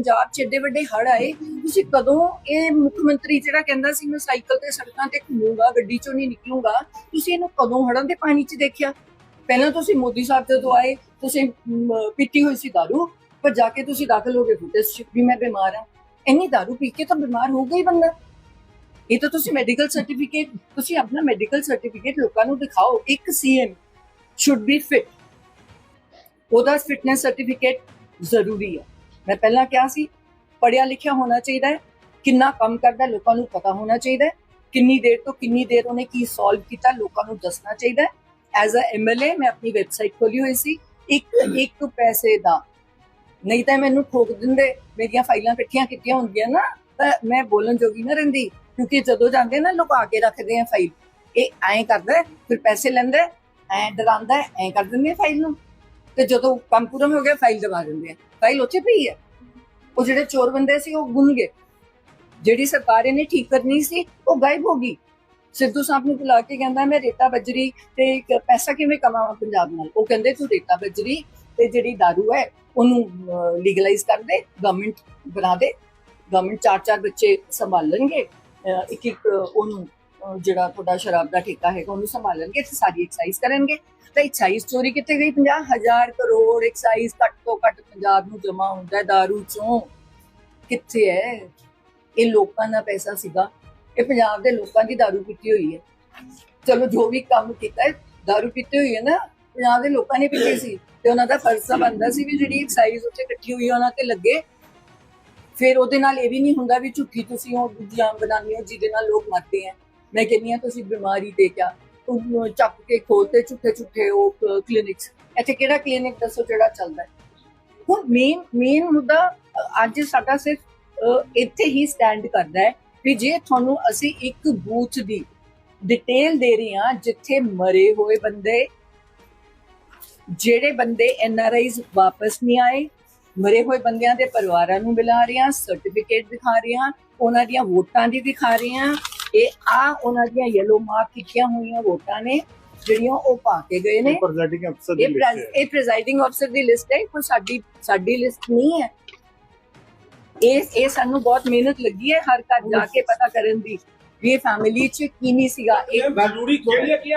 ਪੰਜਾਬ 'ਚ ਏਡੇ ਵੱਡੇ ਹੜ ਆਏ, ਤੁਸੀਂ ਕਦੋਂ ਇਹ ਮੁੱਖ ਮੰਤਰੀ ਜਿਹੜਾ ਕਹਿੰਦਾ ਸੀ, ਮੈਂ ਸਾਈਕਲ ਤੇ ਸੜਕਾਂ ਤੇ ਘੁੰਮੂਗਾ, ਗੱਡੀ 'ਚੋਂ ਨਹੀਂ ਨਿਕਲੂੰਗਾ, ਤੁਸੀਂ ਇਹਨੂੰ ਕਦੋਂ ਹੜਾਂ ਦੇ ਪਾਣੀ 'ਚ ਦੇਖਿਆ? ਪਹਿਲਾਂ ਤੁਸੀਂ ਮੋਦੀ ਸਾਹਿਬ ਜਦੋਂ ਆਏ, ਤੁਸੀਂ ਪੀਤੀ ਹੋਈ ਸੀ ਦਾਰੂ, ਪਰ ਜਾ ਕੇ ਤੁਸੀਂ ਦਾਖਲ ਹੋ ਗਏ ਫੁਟੇਸ ਵੀ ਮੈਂ ਬਿਮਾਰ ਹਾਂ। ਇੰਨੀ ਦਾਰੂ ਪੀ ਕੇ ਤਾਂ ਬਿਮਾਰ ਹੋ ਗਈ ਬੰਦਾ। ਇਹ ਤਾਂ ਤੁਸੀਂ ਮੈਡੀਕਲ ਸਰਟੀਫਿਕੇਟ ਤੁਸੀਂ ਆਪਣਾ ਮੈਡੀਕਲ ਸਰਟੀਫਿਕੇਟ ਲੋਕਾਂ ਨੂੰ ਦਿਖਾਓ, ਇੱਕ ਸੀਐਮ ਸ਼ੁੱਡ ਬੀ ਫਿਟ ਉਹਦਾ ਫਿਟਨੈਸ ਸਰਟੀਫਿਕੇਟ ਜ਼ਰੂਰੀ ਹੈ। ਮੈਂ ਪਹਿਲਾਂ ਕਿਹਾ ਸੀ ਪੜਿਆ ਲਿਖਿਆ ਹੋਣਾ ਚਾਹੀਦਾ ਹੈ, ਕਿੰਨਾ ਕੰਮ ਕਰਦਾ ਲੋਕਾਂ ਨੂੰ ਪਤਾ ਹੋਣਾ ਚਾਹੀਦਾ ਹੈ, ਕਿੰਨੀ ਦੇਰ ਤੋਂ ਕਿੰਨੀ ਦੇਰ ਉਹਨੇ ਕੀ ਸੋਲਵ ਕੀਤਾ, ਲੋਕਾਂ ਨੂੰ ਦੱਸਣਾ ਚਾਹੀਦਾ ਹੈ। ਐਜ਼ ਅ ਐਮਐਲਏ ਮੈਂ ਆਪਣੀ ਵੈਬਸਾਈਟ ਖੋਲੀ ਹੋਈ ਸੀ, ਇੱਕ ਇੱਕ ਪੈਸੇ ਦਾ। ਨਹੀਂ ਤਾਂ ਮੈਨੂੰ ਠੋਕ ਦਿੰਦੇ, ਮੇਰੀਆਂ ਫਾਈਲਾਂ ਇਕੱਠੀਆਂ ਕੀਤੀਆਂ ਹੁੰਦੀਆਂ ਨਾ, ਤਾਂ ਮੈਂ ਬੋਲਣ ਜੋਗੀ ਨਾ ਰਹਿੰਦੀ, ਕਿਉਂਕਿ ਜਦੋਂ ਜਾਂਦੇ ਨਾ ਲੁਕਾ ਕੇ ਰੱਖਦੇ ਆ ਫਾਈਲ ਇਹ ਐਂ ਕਰਦਾ ਫਿਰ ਪੈਸੇ ਲੈਂਦਾ ਐਂ ਡਰਾਉਂਦਾ ਐਂ ਕਰ ਦਿੰਦੇ ਫਾਈਲ ਨੂੰ। ਤੇ ਜਦੋਂ ਕੰਮ ਪੂਰਾ ਹੋ ਗਿਆ ਫਾਈਲ ਦਬਾ ਦਿੰਦੇ ਆ। ਫਾਈਲ ਉੱਥੇ ਪਈ ਹੈ ਉਹ ਜਿਹੜੇ ਚੋਰ ਬੰਦੇ ਸੀ, ਉਹ ਗੁੰਮ ਗਏ। ਜਿਹੜੀ ਸਰਕਾਰ ਇਹਨੇ ਠੀਕ ਕਰਨੀ ਸੀ, ਉਹ ਗਾਇਬ ਹੋ ਗਈ। ਸਿੱਧੂ ਸਾਹਿਬ ਨੂੰ ਬੁਲਾ ਕੇ ਕਹਿੰਦਾ, ਮੈਂ ਰੇਤਾ ਬਜਰੀ ਤੇ ਪੈਸਾ ਕਿਵੇਂ ਕਮਾਵਾਂ ਪੰਜਾਬ ਨਾਲ? ਉਹ ਕਹਿੰਦੇ, ਤੂੰ ਰੇਤਾ ਬਜਰੀ ਤੇ ਜਿਹੜੀ दारू ਹੈ, ਉਹਨੂੰ ਲੀਗਲਾਈਜ਼ ਕਰ ਦੇ ਗਵਰਨਮੈਂਟ ਬਣਾ ਦੇ। ਗਵਰਨਮੈਂਟ ਚਾਰ ਚਾਰ ਬੱਚੇ ਸੰਭਾਲਣਗੇ ਇੱਕ ਇੱਕ ਉਹਨੂੰ ਜਿਹੜਾ ਤੁਹਾਡਾ ਸ਼ਰਾਬ ਦਾ ਠੇਕਾ ਹੈਗਾ ਉਹਨੂੰ ਸੰਭਾਲਣਗੇ ਤੇ ਸਾਰੀ ਐਕਸਾਈਜ਼ ਕਰਨਗੇ ਤਾਂ ਐਕਸਾਈਜ਼ ਚੋਰੀ ਕਿੱਥੇ ਗਈ 50000 ਕਰੋੜ ਐਕਸਾਈਜ਼ ਘੱਟ ਤੋਂ ਘੱਟ ਪੰਜਾਬ ਨੂੰ ਜਮਾ ਹੁੰਦਾ ਹੈ दारू ਚੋਂ ਕਿੱਥੇ ਹੈ ਇਹ ਲੋਕਾਂ ਦਾ ਪੈਸਾ ਸੀਗਾ ਇਹ ਪੰਜਾਬ ਦੇ ਲੋਕਾਂ ਦੀ दारू ਪੀਤੀ ਹੋਈ ਹੈ ਚਲੋ ਜੋ ਵੀ ਕੰਮ ਕੀਤਾ ਹੈ दारू ਪੀਤੀ ਹੋਈ ਹੈ ਨਾ ਪੰਜਾਬ ਦੇ ਲੋਕਾਂ ਨੇ ਪੀਤੀ ਸੀ ਤੇ ਉਹਨਾਂ ਦਾ ਫਰਜ਼ ਤਾਂ ਬਣਦਾ ਸੀ ਵੀ ਜਿਹੜੀ ਐਕਸਾਈਜ਼ ਉੱਤੇ ਇਕੱਠੀ ਹੋਈ ਹੈ ਉਹਨਾਂ ਤੇ ਲੱਗੇ ਫਿਰ ਉਹਦੇ ਨਾਲ ਇਹ ਵੀ ਨਹੀਂ ਹੁੰਦਾ ਵੀ ਝੂਠੀ ਤੁਸੀਂ ਉਹ ਦੂਜੀਆਂ ਬਣਾਉਂਦੇ ਹੋ ਜਿਹਦੇ ਨਾਲ ਲੋਕ ਮਰਦੇ ਆ ਮੈਂ ਕਹਿੰਦੀ ਆ ਤੁਸੀਂ ਬਿਮਾਰੀ ਤੇ ਕਿਆ ਉਹ ਚੱਕ ਕੇ ਖੋਲਤੇ ਝੂਠੇ ਝੂਠੇ ਉਹ ਕਲੀਨਿਕਸ ਇੱਥੇ ਕਿਹੜਾ ਕਲੀਨਿਕ ਦੱਸੋ ਜਿਹੜਾ ਚੱਲਦਾ ਹੈ? ਹੁਣ ਮੇਨ ਮੇਨ ਮੁੱਦਾ ਅੱਜ ਸਾਡਾ ਸਿਰਫ ਇੱਥੇ ਹੀ ਸਟੈਂਡ ਕਰਦਾ ਹੈ ਵੀ ਜੇ ਤੁਹਾਨੂੰ ਅਸੀਂ ਇੱਕ ਬੂਥ ਦੀ ਡਿਟੇਲ ਦੇ ਰਹੇ ਹਾਂ, ਜਿੱਥੇ ਮਰੇ ਹੋਏ ਬੰਦੇ, ਜਿਹੜੇ ਬੰਦੇ ਐਨ ਆਰ ਐਨਆਰਆਈਜ਼ ਵਾਪਸ ਨਹੀਂ ਆਏ, ਮਰੇ ਹੋਏ ਬੰਦਿਆਂ ਦੇ ਪਰਿਵਾਰਾਂ ਨੂੰ ਮਿਲਾ ਰਹੇ ਹਾਂ ਸਰਟੀਫਿਕੇਟ ਦਿਖਾ ਰਹੇ ਹਾਂ, ਉਹਨਾਂ ਦੀਆਂ ਵੋਟਾਂ ਦੀ ਦਿਖਾ ਰਹੇ ਹਾਂ ਇਹ ਆ ਉਹਨਾਂ ਦੀਆਂ ਯੈਲੋ ਮਾਰਕ ਕੀਤੀਆਂ ਹੋਈਆਂ ਵੋਟਾਂ ਨੇ ਜਿਹੜੀਆਂ ਉਹ ਪਾ ਕੇ ਗਏ ਨੇ। ਪ੍ਰੈਜ਼ਾਈਡਿੰਗ ਅਫਸਰ ਦੀ ਇਹ ਲਿਸਟ ਪ੍ਰੈਸ- ਇਹ ਪ੍ਰੈਜ਼ਾਈਡਿੰਗ ਅਫਸਰ ਦੀ ਲਿਸਟ ਹੈ ਕੋਈ ਸਾਡੀ ਸਾਡੀ ਲਿਸਟ ਨਹੀਂ ਹੈ। ਇਹ ਇਹ ਸਾਨੂੰ ਬਹੁਤ ਮਿਹਨਤ ਲੱਗੀ ਹੈ ਹਰ ਘਰ ਜਾ ਕੇ ਪਤਾ ਕਰਨ ਦੀ ਵੀ ਇਹ ਫੈਮਿਲੀ ਚ ਕੀ ਨਹੀਂ ਸੀਗਾ ਇਹ ਜ਼ਰੂਰੀ ਥੋੜੀ ਹੈ ਕਿ